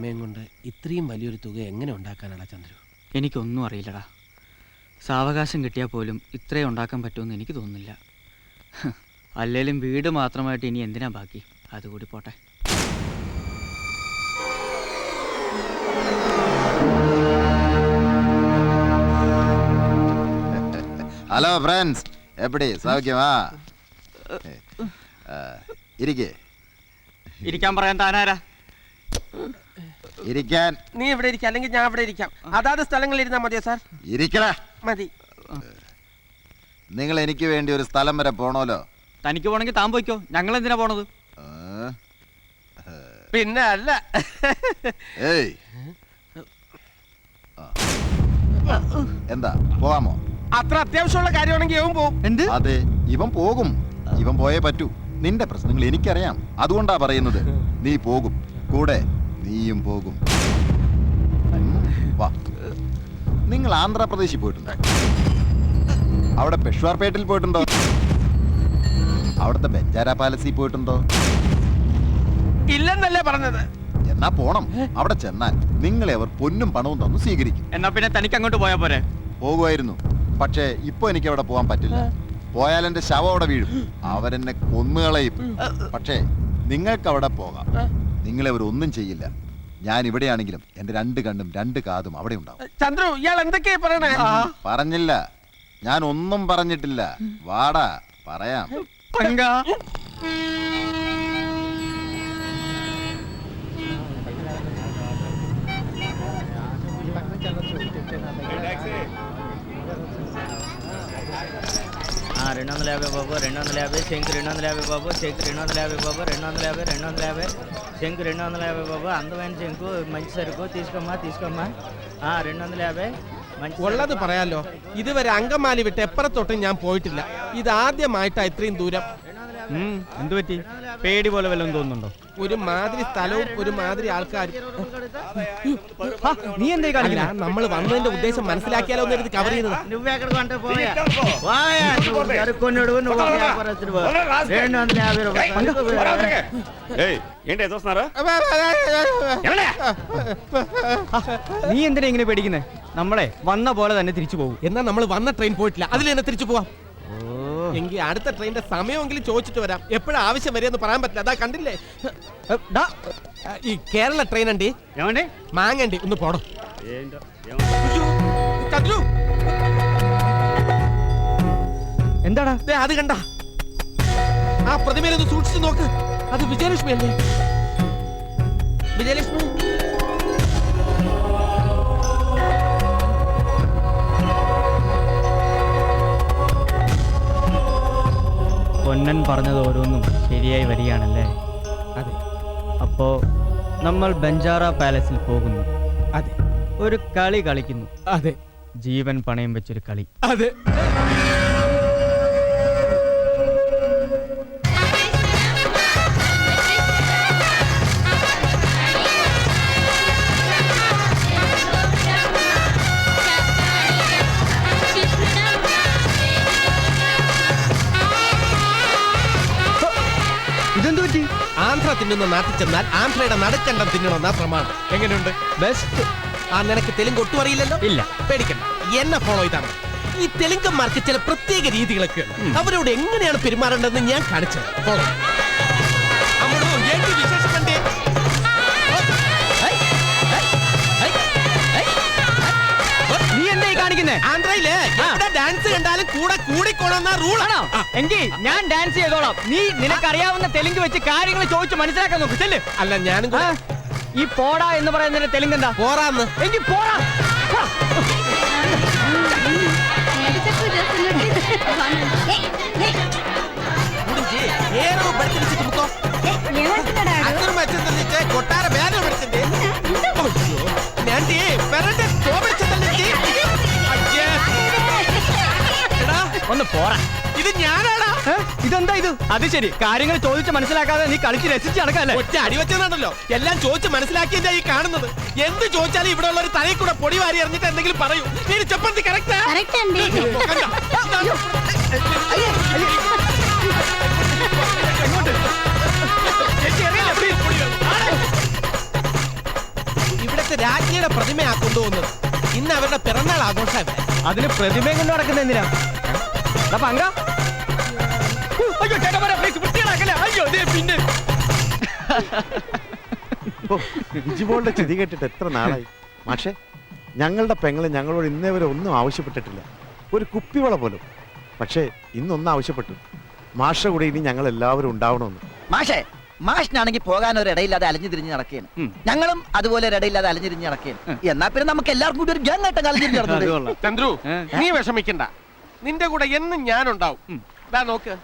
സമയം കൊണ്ട് ഇത്രയും വലിയൊരു തുക എങ്ങനെ ഉണ്ടാക്കാനാടാ ചന്ദ്രു? എനിക്കൊന്നും അറിയില്ലടാ. സാവകാശം കിട്ടിയാൽ പോലും ഇത്രയും ഉണ്ടാക്കാൻ പറ്റുമെന്ന് എനിക്ക് തോന്നുന്നില്ല. അല്ലേലും വീട് മാത്രമായിട്ട് ഇനി എന്തിനാ ബാക്കി? അതുകൂടി പോട്ടെ. ഹലോ ഫ്രണ്ട്സ് എപ്പടി? സൗഖ്യമാ? ഇരിക്കേ. ഇരിക്കാൻ പറയാൻ താനാരാ? ഇരിക്കാൻ. നീ ഇവിടെ ഇരിക്കാം അല്ലെങ്കിൽ ഞാൻ ഇവിടെ ഇരിക്കാം. അതാത് സ്ഥലങ്ങളിൽ ഇരുന്നാ മതിയോ സാർ? ഇരിക്കടാ. മതി. നിങ്ങൾ എനിക്ക് വേണ്ടി ഒരു സ്ഥലം വരെ പോണോലോ? തനിക്ക് പോണെങ്കിൽ താൻ പോയിക്കോ. ഞങ്ങൾ എന്തിനാ പോണത്? പിന്നെ അല്ല. ഏയ്. ആ. എന്താ പോവാമോ? അത്ര അത്യാവശ്യമുള്ള കാര്യമാണെങ്കിൽ ഇവൻ പോവും. എന്ത്? അതെ ഇവൻ പോകും. ഇവൻ പോയേ പറ്റൂ. നിന്റെ പ്രശ്നങ്ങൾ എനിക്കറിയാം. അതുകൊണ്ടാ പറയുന്നത്. നീ പോകും. കൂടെ നീയും പോകും. വാ. നിങ്ങൾ ആന്ധ്രാപ്രദേശിൽ പോയിട്ടുണ്ടോ? അവിടെ പെഷ്വാർപേട്ടിൽ പോയിട്ടുണ്ടോ? അവിടുത്തെ ബെഞ്ചാര പാലസിൽ പോയിട്ടുണ്ടോ? ഇല്ലെന്നല്ലേ പറഞ്ഞത്. എന്നാ പോണം. അവിടെ ചെന്നാൽ നിങ്ങളെ അവർ പൊന്നും പണവും തന്നു സ്വീകരിക്കും. എന്നാ പിന്നെ തനിക്ക് അങ്ങോട്ട് പോയാ പോരെ? പോകുമായിരുന്നു. പക്ഷേ ഇപ്പൊ എനിക്ക് അവിടെ പോകാൻ പറ്റില്ല പോയാൽ എന്റെ ശവം അവിടെ വീഴും. അവരെന്നെ കൊന്നുകളയും. പക്ഷേ നിങ്ങൾക്ക് അവിടെ പോകാം നിങ്ങളെ അവരൊന്നും ഒന്നും ചെയ്യില്ല. ഞാൻ ഇവിടെയാണെങ്കിലും എന്റെ രണ്ട് കണ്ണും രണ്ട് കാതും അവിടെ ഉണ്ടാവും ചന്ദ്രു ഇയാൾ എന്തൊക്കെയാ പറയണേ പറഞ്ഞില്ല ഞാൻ ഒന്നും പറഞ്ഞിട്ടില്ല വാടാ പറയാം പങ്ക ఆ, రెండు వందల యాభై బాబు రెండు వందల యాభై శంకు రెండు వందల యాభై బాబు శంకు రెండు వందల యాభై బాబు రెండు వందల యాభై రెండు వందల యాభై శంకు రెండు వందల యాభై బాబు అందమైన శంకు మంచి సరుకు తీసుకోమ్మా తీసుకోమ్మా ఆ, రెండు వందల యాభై మంచి ഉള്ളത് సరుకు. പറയാലോ ഇതുവരെ അങ്കമാലി വിട്ട് എപ്പുറത്തോട്ടും ഞാൻ പോയിട്ടില്ല ഇത് ആദ്യമായിട്ടാ ഇത്രയും ദൂരം എന്ത് പറ്റി? പേടി പോലെ വല്ലതും തോന്നുന്നുണ്ടോ? ഒരു മാതിരി സ്ഥലവും ഒരു മാതിരി ആൾക്കാരും. നീ എന്തേ കാണിക്കില്ല നമ്മൾ വന്നതിന്റെ ഉദ്ദേശം മനസ്സിലാക്കിയാലോ എന്ന് കവർ ചെയ്തത് നീ എന്തിനാ ഇങ്ങനെ പേടിക്കുന്നേ? നമ്മളെ വന്ന പോലെ തന്നെ തിരിച്ചു പോകും എന്നാ നമ്മൾ വന്ന ട്രെയിൻ പോയിട്ടില്ല. അതിൽ തന്നെ തിരിച്ചു പോവാം. എങ്കിൽ അടുത്ത ട്രെയിനിന്റെ സമയമെങ്കിലും ചോദിച്ചിട്ട് വരാം എപ്പോഴാ ആവശ്യം വരെയെന്ന് പറയാൻ പറ്റില്ല അതാ കണ്ടില്ലേ ഡാ, ഈ കേരള ട്രെയിൻ ഉണ്ട് ఏమండి മാങ്ങണ്ടി ഒന്ന് പോടോ ఏంటో അയ്യോ, ചന്ദ്രു എന്താടാ ദേ, അത് കണ്ട ആ പ്രതിമയിലൊന്ന് സൂക്ഷിച്ചു നോക്ക് അത് വിജയലക്ഷ്മി അല്ലേ വിജയലക്ഷ്മി പൊന്നൻ പറഞ്ഞത് ഓരോന്നും ശരിയായി വരികയാണല്ലേ? അതെ. അപ്പോ നമ്മൾ ബഞ്ചാറ പാലസിൽ പോകുന്നു. അതെ. ഒരു കളി കളിക്കുന്നു. അതെ. ജീവൻ പണയം വെച്ചൊരു കളി. അതെ. ആന്ധ്ര തിന്നുന്ന നാട്ടിൽ ചെന്നാൽ ആന്ധ്രയുടെ നടുക്കണ്ടം തിന്നണമെന്നാ പ്രമാണം എങ്ങനെയുണ്ട് ബെസ്റ്റ് ആ നിനക്ക് തെലുങ്ക് ഒട്ടും അറിയില്ലല്ലോ ഇല്ല പേടിക്കണ്ട എന്നെ ഫോളോ ചെയ്താണ് ഈ തെലുങ്കന്മാർക്ക് ചില പ്രത്യേക രീതികളൊക്കെ ഉണ്ട് അവരോട് എങ്ങനെയാണ് പെരുമാറേണ്ടതെന്ന് ഞാൻ കാണിച്ചത് ഫോളോ അമ്മടോ, ఏంటి విశేషం అంటే? നീ എന്തായി കാണിക്കുന്നേ ആന്ധ്രയില് എവിടെ ഡാൻസ് കണ്ടാലും കൂടെ കൂടിക്കോണമെന്ന റൂളാണോ എങ്കിൽ ഞാൻ ഡാൻസ് ചെയ്തോളാം നീ നിനക്കറിയാവുന്ന തെലുങ്ക് വെച്ച് കാര്യങ്ങൾ ചോദിച്ച് മനസ്സിലാക്കാൻ നോക്ക് ചെല്ല് അല്ല ഞാനും ആ, കൂടെ ഈ പോടാ എന്ന് പറയുന്നതിന്റെ തെലുങ്ക് എന്താ പോറാന്ന് എങ്കിൽ പോടാ ഹാ. గురించి ఏరో బడిచి తుమ్ముకో అందరూ మధ్య కొట్టార ഇത് ഞാനാണോ? ഇതെന്താ ഇത്? അത് ശരി. കാര്യങ്ങൾ ചോദിച്ച് മനസ്സിലാക്കാതെ നീ കളിച്ച് രസിച്ച് നടക്കല്ലേ? ഒറ്റ അടിവെച്ചതാണല്ലോ എല്ലാം ചോദിച്ച് മനസ്സിലാക്കിയതാ ഈ കാണുന്നത്? എന്ത് ചോദിച്ചാലും ഇവിടെ ഉള്ള ഒരു തലയിൽ കൂടെ പൊടി വാരി അറിഞ്ഞിട്ട് എന്തെങ്കിലും പറയൂ. നീ ചപ്പന്തി കറക്റ്റാ ഇവിടത്തെ രാജ്ഞിയുടെ പ്രതിമയാക്കൊണ്ടുപോകുന്നത് ഇന്ന് അവരുടെ പിറന്നാൾ ആഘോഷം അതിന് പ്രതിമയും കൊണ്ട് നടക്കുന്ന എന്തിനാ? പങ്ക അയ്യോ ചേട്ടന്മാരെ പ്ലീസ് വൃത്തിയാക്കല്ലേ അയ്യോ ദേ പിന്നെ. ചിതി കേട്ടിട്ട് എത്ര നാളായി? പക്ഷേ ഞങ്ങളുടെ പെങ്ങൾ ഞങ്ങളോട് ഇന്നേ വരെ ഒന്നും ആവശ്യപ്പെട്ടിട്ടില്ല. ഒരു കുപ്പിവള പോലും. പക്ഷേ ഇന്നൊന്നും ആവശ്യപ്പെട്ടു. മാഷ കൂടെ ഇനി ഞങ്ങൾ എല്ലാവരും ഉണ്ടാവണമെന്ന്. മാഷേ മാഷിനാണെങ്കിൽ പോകാൻ ഒരു ഇടയില്ലാതെ അലഞ്ഞു തിരിഞ്ഞ് നടക്കുകയാണ് ഞങ്ങളും അതുപോലെ ഒരു ഇടയില്ലാതെ അലഞ്ഞു തിരിഞ്ഞ് നടക്കുകയാണ് എന്നാ പിന്നെ നമുക്ക് എല്ലാവർക്കും കൂടി ഒരു ഗ്യാങ് ആയിട്ട് അലഞ്ഞിരിഞ്ഞ് നടന്നത്. ചന്ദ്രു നീ വിഷമിക്കണ്ട. നിന്റെ കൂടെ എന്നും ഞാനുണ്ടാവും. ഇതാ നോക്ക്.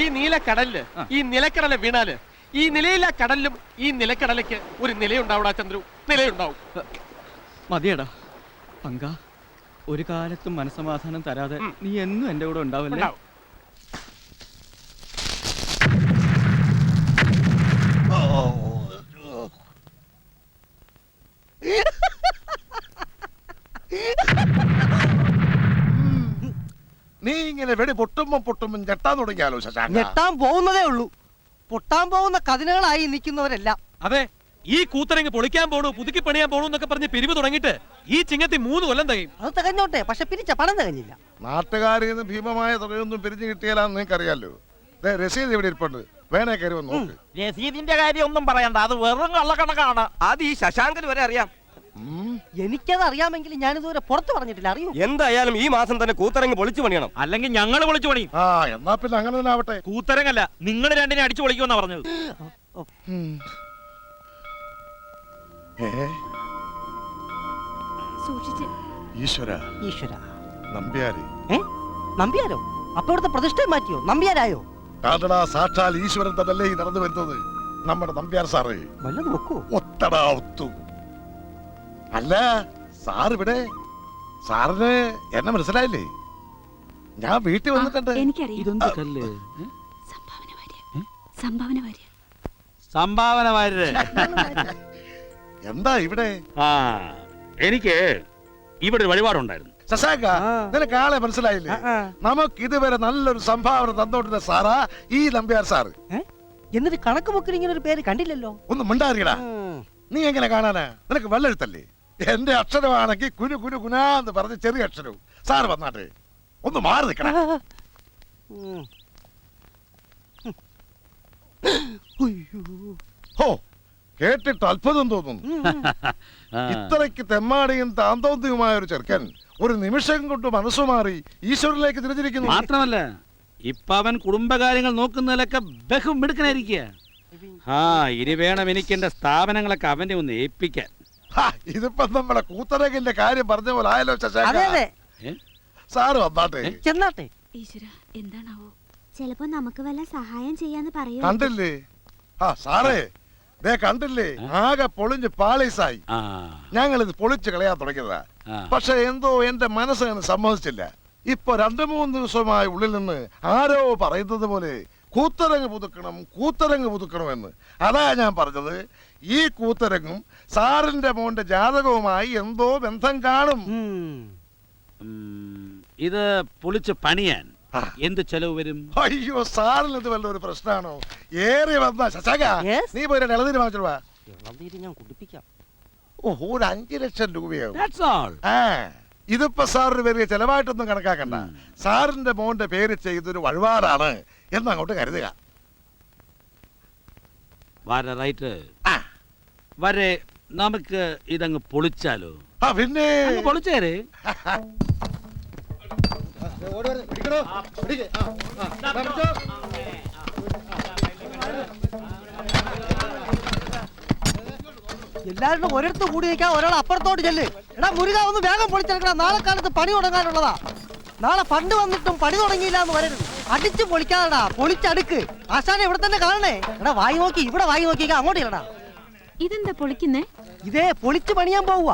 ഈ നീലക്കടലിൽ ഈ നിലക്കടല വീണാൽ ഈ നിലയില്ല കടലിലും ഈ നിലക്കടലയ്ക്ക് ഒരു നിലയുണ്ടാവൂടാ ചന്ദ്രു. നിലയുണ്ടാവും. മതിയടാ. പങ്ക ഒരു കാലത്തും മനസമാധാനം തരാതെ നീ എന്നും എന്റെ കൂടെ ഉണ്ടാവല്ലേ? നീ ഇങ്ങനെ വെടി പൊട്ടുമ്പോ പൊട്ടുമ്പോ ഞെട്ടാൻ തുടങ്ങിയാലോ ശശാങ്ക? ഞെട്ടാൻ പോകുന്നതേ ഉള്ളൂ. പൊട്ടാൻ പോകുന്ന കതിനുകളായി നിൽക്കുന്നവരെല്ലാം. അതെ ഈ കൂത്തരങ്ങ് പൊളിക്കാൻ പോണു പുതുക്കി പണിയാൻ പോണു എന്നൊക്കെ പറഞ്ഞ് പിരിവ് തുടങ്ങിയിട്ട് ഈ ചിങ്ങത്തി മൂന്ന് കൊല്ലം തികയും. അത് തികഞ്ഞോട്ടെ പക്ഷെ പിരിച്ച പണം തികഞ്ഞില്ല. നാട്ടുകാരിൽ നിന്ന് ഭീമമായ തുകയൊന്നും പിരിഞ്ഞു കിട്ടിയാലാന്ന് നിനക്കറിയാലോ ദേ, രസീത് ഇവിടെ ഇരിപ്പുണ്ട്. വേണേ കയറി വന്ന് നോക്ക്. രസീതിന്റെ കാര്യം ഒന്നും പറയണ്ട. അത് വെറും കള്ളക്കണക്കാണ്. അത് ഈ ശശാങ്കൻ വരെ അറിയാം. എനിക്കത് അറിയാമെങ്കിൽ ഞാനിതുവരെ പുറത്ത് പറഞ്ഞിട്ടില്ല. അറിയൂ? എന്തായാലും ഈ മാസം തന്നെ കൂത്തരങ്ങ് പൊളിച്ചു പണിയണം. അല്ലെങ്കിൽ ഞങ്ങൾ പൊളിച്ചു പണി. ആ എന്നാ പിന്നെ അങ്ങനെ തന്നെ ആവട്ടെ. കൂത്തരങ്ങല്ല നിങ്ങൾ രണ്ടിനെ അടിച്ചു പൊളിക്കുമെന്നാ പറഞ്ഞത്. ഈശ്വര. ഈശ്വര. നമ്പ്യാര്. അപ്പൊ ഇവിടുത്തെ പ്രതിഷ്ഠ മാറ്റിയോ? നമ്പ്യാരായോ? കാതടാ സാക്ഷാൽ ഈശ്വരൻ തന്നല്ലേ നടന്നു വരുന്നത്. നമ്മുടെ നമ്പ്യാർ സാറേ. വല്ല നോക്കൂ ഒത്തടാ ഒത്തു. അല്ല സാർ ഇവിടെ. സാറിന് എന്നെ മനസ്സിലായില്ലേ? ഞാൻ വീട്ടിൽ വന്നിട്ടുണ്ട്. എനിക്കറിയാം. ഇതെന്ത് കല്ല്? സംഭാവന വാര്യ സംഭാവന വാര്യ സംഭാവന വാര്യര്. എന്താ ഇവിടെ? ആ എനിക്ക് ഇവിടെ ഒരു വഴിപാടുണ്ടായിരുന്നു. ശശാങ്ക നിനക്ക് ആളെ മനസ്സിലായില്ലേ? നമുക്ക് ഇതുവരെ നല്ലൊരു സംഭാവന തന്നോണ്ടിരുന്ന സാറാ ഈ നമ്പ്യാർ സാറ് എന്നിട്ട് കണക്ക് ബുക്കിൽ ഇങ്ങനെ ഒരു പേര് കണ്ടില്ലല്ലോ? ഒന്ന് മിണ്ടാറിയടാ നീ എങ്ങനെ കാണാനാ? നിനക്ക് വെള്ളെഴുത്തല്ലേ എന്റെ അക്ഷരമാണെങ്കിൽ കുനു കുനു കുനാന്ന് പറഞ്ഞ ചെറിയ അക്ഷരവും. സാറ് വന്നാട്ടെ. ഒന്ന് മാറി നിൽക്കണം. ഹോ കേട്ടിട്ട് അത്ഭുതം തോന്നുന്നു. ഇത്രയ്ക്ക് തെമ്മാടിയും താന്തോന്തിയുമായ ഒരു ചെറുക്കൻ ഒരു നിമിഷം കൊണ്ട് മനസ്സു മാറി ഈശ്വരനിലേക്ക് തിരിഞ്ഞിരിക്കുന്നു. മാത്രമല്ല ഇപ്പൊ അവൻ കുടുംബകാര്യങ്ങൾ നോക്കുന്നതിലൊക്കെ ബഹുമിടുക്കനായിരിക്കുക ആ ഇനി വേണം എനിക്ക് എന്റെ സ്ഥാപനങ്ങളൊക്കെ അവനെ ഒന്ന് ഏൽപ്പിക്കാൻ. ഇതിപ്പോ നമ്മളെ കൂത്തരകിന്റെ കാര്യം പറഞ്ഞ പോലെ ആയല്ലോ ശശാങ്ക. സാറ് വന്നാട്ടെ. ചെന്നാട്ടെ. ഈശ്വര എന്താണാവോ? ചിലപ്പോ നമുക്ക് വല്ല സഹായം ചെയ്യാന്ന് പറയൂ കണ്ടില്ലേ? ആ സാറേ ദേ കണ്ടില്ലേ? ആകെ പൊളിഞ്ഞ് പാളീസായി. ആ. ഞങ്ങൾ ഇത് പൊളിച്ച് കളയാൻ തുടങ്ങിയതാ. പക്ഷെ എന്തോ എന്റെ മനസ്സങ്ങനെ സമ്മതിച്ചില്ല. ഇപ്പൊ രണ്ടു മൂന്ന് ദിവസമായി ഉള്ളിൽ നിന്ന് ആരോ പറയുന്നത് പോലെ കൂത്തരങ്ങ് പുതുക്കണം കൂത്തരങ്ങ് പുതുക്കണമെന്ന്. അതാ ഞാൻ പറഞ്ഞത്. ഈ കൂത്തരങ്ങും സാറിന്റെ മോന്റെ ജാതകവുമായി എന്തോ ബന്ധം കാണും. ഇത് പൊളിച്ച് പണിയാൻ എന്ത് ചെലവ് വരും? അയ്യോ സാറിന് ഇത് വല്ല ഒരു പ്രശ്നമാണോ ഏറി വന്ന ശശാക നീ പോയി ഇളനീര് വാങ്ങിച്ചോളൂ വാ. ഞാൻ കുടിപ്പിക്കാം. ഓ ഒരു അഞ്ചു ലക്ഷം രൂപയാവും. That's all. ആ ഇതിപ്പോ സാറിന് വലിയ ചെലവായിട്ടൊന്നും കണക്കാക്കണ്ട. സാറിന്റെ മോന്റെ പേര് ചെയ്തൊരു വഴിപാടാണ്. എന്നങ്ങോട്ട് കരുതുക. വര റൈറ്റ്. ആ. വരെ നമുക്ക് ഇതങ്ങ് പൊളിച്ചാലോ? ആ പിന്നെ? അങ്ങ് പൊളിച്ചേരെ. എല്ലാവരും ഒരിടത്ത് കൂടി നിൽക്കാൻ ഒരാൾ അപ്പുറത്തോട്ട് ചെല്ല്. എടാ മുരുക ഒന്ന് വേഗം പൊളിച്ചെടുക്കണം നാളെ കാലത്ത് പണി തുടങ്ങാനുള്ളതാ. നാളെ പണ്ട് വന്നിട്ടും പണി തുടങ്ങിയില്ല എന്ന് വരരുത്. അടിച്ച് പൊളിക്കാതെടാ പൊളിച്ചടുക്ക്. ആശാനെ ഇവിടെ തന്നെ കാണണേ. എടാ വായി നോക്കി ഇവിടെ വായി നോക്കിക്ക അങ്ങോട്ട് ഇല്ലടാ ഇതെന്താ പൊളിക്കുന്നേ? ഇതേ പൊളിച്ചു പണിയാൻ പോവുക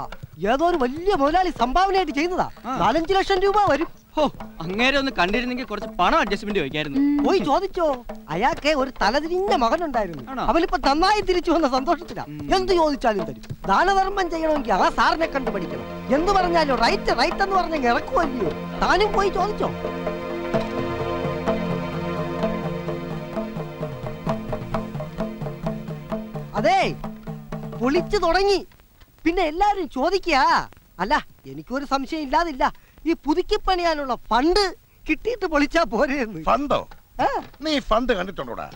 ഏതോ ഒരു വലിയ മുതലാളി സംഭാവനയായിട്ട് ചെയ്യുന്നതാ. നാലഞ്ചു ലക്ഷം രൂപ വരും. ഹോ അങ്ങേരെ ഒന്ന് കണ്ടിരുന്നെങ്കിൽ കുറച്ച് പണം അഡ്ജസ്റ്റ്മെന്റ് വയ്ക്കായിരുന്നു പോയി ചോദിച്ചോ? അയാൾക്ക് ഒരു തലതിരിഞ്ഞ മകനുണ്ടായിരുന്നു. ഉണ്ടായിരുന്നു അവനിപ്പോ നന്നായി തിരിച്ചു വന്ന സന്തോഷത്തിലാ. എന്ത് ചോദിച്ചാലും തരും. ദാനധർമ്മം ചെയ്യണമെങ്കിൽ ആ സാറിനെ കണ്ടു പഠിക്കണം എന്ത് പറഞ്ഞാലും റൈറ്റ് റൈറ്റ് എന്ന് പറഞ്ഞെങ്കിൽ ഇറക്കുമല്ലോ താനും പോയി ചോദിച്ചോ? അതെ പൊളിച്ചു തുടങ്ങി. പിന്നെ എല്ലാരും ചോദിക്കുക അല്ല എനിക്കൊരു സംശയം ഇല്ലാതില്ല. ഈ പുതുക്കി പണിയാനുള്ള ഫണ്ട് കിട്ടിയിട്ട് പൊളിച്ചാ ഫണ്ടോ? ആ, നീ ഫണ്ട് കണ്ടിട്ടുണ്ടോടാ?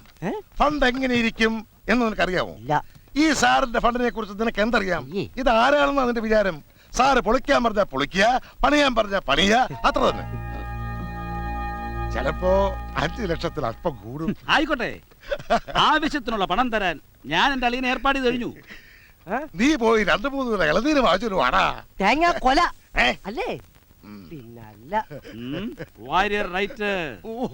ഫണ്ട് എങ്ങനെ ഇരിക്കും എന്ന് നിനക്കറിയാമോ ഇല്ല. ഈ സാറിന്റെ ഫണ്ടിനെ കുറിച്ച് നിനക്ക് എന്തറിയാം. ഇത് ആരാണെന്ന് അതിന്റെ വിചാരം? സാറ് പൊളിക്കാൻ പറഞ്ഞാ പൊളിക്കുക പണിയാൻ പറഞ്ഞാ പണിയ അത്ര തന്നെ. ചിലപ്പോ അഞ്ചു ലക്ഷത്തിൽ അല്പം കൂടും. ആയിക്കോട്ടെ. ആവശ്യത്തിനുള്ള പണം തരാൻ ഞാൻ എന്റെ അളിയനെ ഏർപ്പാട് ചെയ്ത് കഴിഞ്ഞു. നീ പോയി രണ്ടു മൂന്ന് കിലോ ഇളനീര് വാങ്ങിച്ചു വാടാ. തേങ്ങ കൊല. ഏ? അല്ലേ. പിന്നല്ല. വാരിയർ റൈറ്റ്. ഓ.